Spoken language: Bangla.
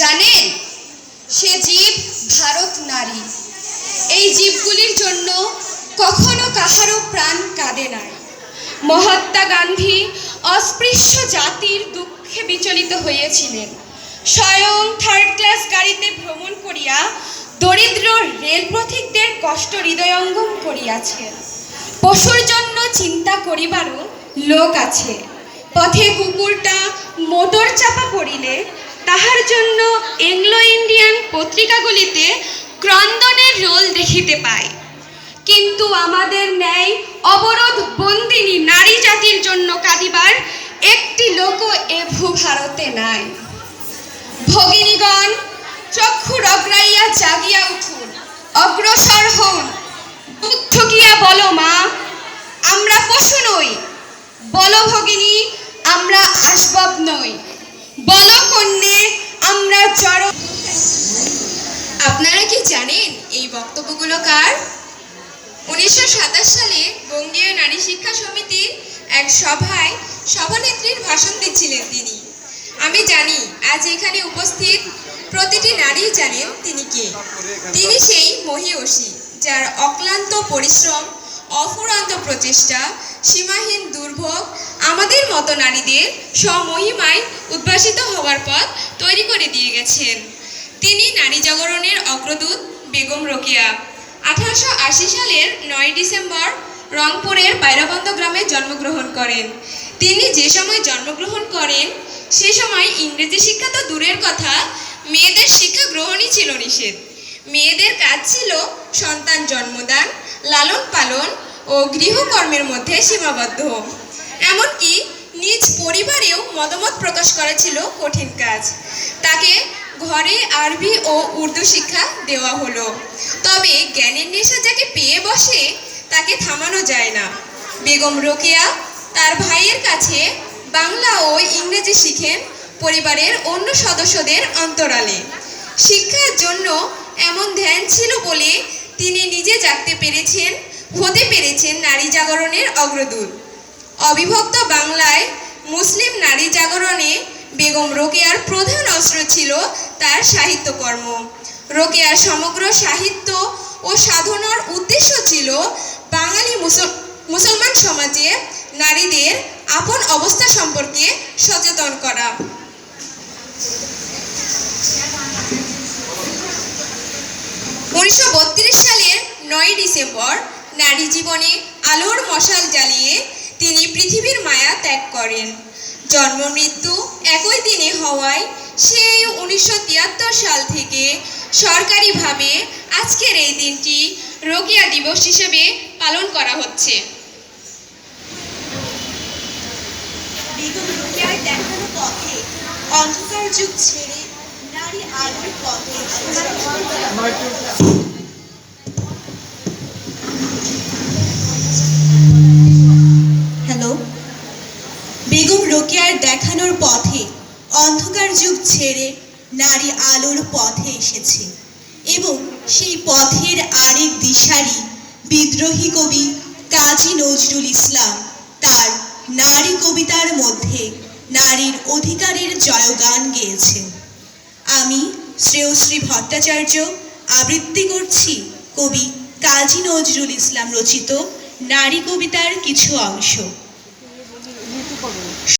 জানেন সে জীব ভারত নারী। এই জীবগুলির জন্য কখনো কাহারও প্রাণ কাঁদে নাই। মহাত্মা গান্ধী অস্পৃশ্য জাতির দুঃখে বিচলিত হয়েছিলেন। স্বয়ং থার্ড ক্লাস গাড়িতে ভ্রমণ করিয়া দরিদ্র রেলপথিকদের কষ্ট হৃদয়ঙ্গম করিয়াছেন পশুর জন্য চিন্তা করিবারও লোক আছে। পথে কুকুরটা মোটর চাপা পড়িলে তাহার জন্য এংলো ইন্ডিয়ান পত্রিকাগুলিতে ক্রন্দনের রোল দেখিতে পায় কিন্তু আমাদের ন্যায় অবরোধ বন্দিনী নারী জাতির জন্য কাঁদিবার একটি লোকও এ ভূভারতে নাই। ভগিনীগণ, চক্ষু রগড়াইয়া জাগিয়া উঠুন, অগ্রসর হন। বুক ঠকিয়া বলো মা, আমরা পশু নই। বলো ভগিনী, আমরা আসবাব নই। বলো কন্যে জড় আপনারা কি জানেন এই বক্তব্যগুলো কার? উনিশশো সাতাশ সালে বঙ্গীয় নারী শিক্ষা সমিতির এক সভায় সভানেত্রীর ভাষণ দিচ্ছিলেন তিনি। আমি জানি, আজ এখানে উপস্থিত প্রতিটি নারী জানেন তিনি কে। তিনি সেই মহিয়সী, যার অক্লান্ত পরিশ্রম, অফুরন্ত প্রচেষ্টা সীমাহীন দুর্ভোগ আমাদের মতো নারীদের স্বমহিমায় উদ্ভাসিত হওয়ার পথ তৈরি করে দিয়ে গেছেন। তিনি নারী জাগরণের অগ্রদূত বেগম রোকেয়া। আঠারোশো আশি সালের নয় ডিসেম্বর রংপুরের বাইরাবন্দ গ্রামে জন্মগ্রহণ করেন। তিনি যে সময় জন্মগ্রহণ করেন, সে সময় ইংরেজি শিক্ষা তো দূরের কথা, মেয়েদের শিক্ষা গ্রহণই ছিল নিষেধ। মেয়েদের কাজ ছিল সন্তান জন্মদান ও গৃহকর্মের মধ্যে সীমাবদ্ধ। এমনকি নিজ পরিবারেও মতামত প্রকাশ করা ছিল কঠিন কাজ। তাকে ঘরে আরবি ও উর্দু শিক্ষা দেওয়া হলো। তবে জ্ঞানের নেশা যাকে পেয়ে বসে, তাকে থামানো যায় না। বেগম রোকেয়া তার ভাইয়ের কাছে বাংলা ও ইংরেজি শিখেন পরিবারের অন্য সদস্যদের অন্তরালে। শিক্ষার জন্য এমন ধ্যান ছিল বলে তিনি নিজে জাগতে পেরেছেন হতে পেরেছেন নারী জাগরণের অগ্রদূত। অবিভক্ত বাংলায় মুসলিম নারী জাগরণে বেগম রোকেয়ার প্রধান অস্ত্র ছিল তার সাহিত্যকর্ম। রোকেয়ার সমগ্র সাহিত্য ও সাধনার উদ্দেশ্য ছিল বাঙালি মুসল, মুসলমান সমাজে নারীদের আপন অবস্থা সম্পর্কে সচেতন করা। উনিশশো সালের নয় ডিসেম্বর নারী জীবনে আলোর মশাল জ্বালিয়ে তিনি পৃথিবীর মায়া ত্যাগ করেন। জন্ম, মৃত্যু একই দিনে হওয়ায় সেই উনিশশো তিয়াত্তর সাল থেকে সরকারিভাবে আজকের এই দিনটি রোকেয়া দিবস হিসেবে পালন করা হচ্ছে। অন্ধকার যুগ ছেড়ে নারী আলোর পথে রোকেয়ার পথে অন্ধকার যুগ ছেড়ে নারী আলোর পথে এসেছে এবং সেই পথের আরেক দিশারি বিদ্রোহী কবি কাজী নজরুল ইসলাম তার নারী কবিতার মধ্যে নারীর অধিকারের জয়গান গেয়েছেন। আমি শ্রেয়শ্রী ভট্টাচার্য আবৃত্তি করছি কবি কাজী নজরুল ইসলাম রচিত নারী কবিতার কিছু অংশ।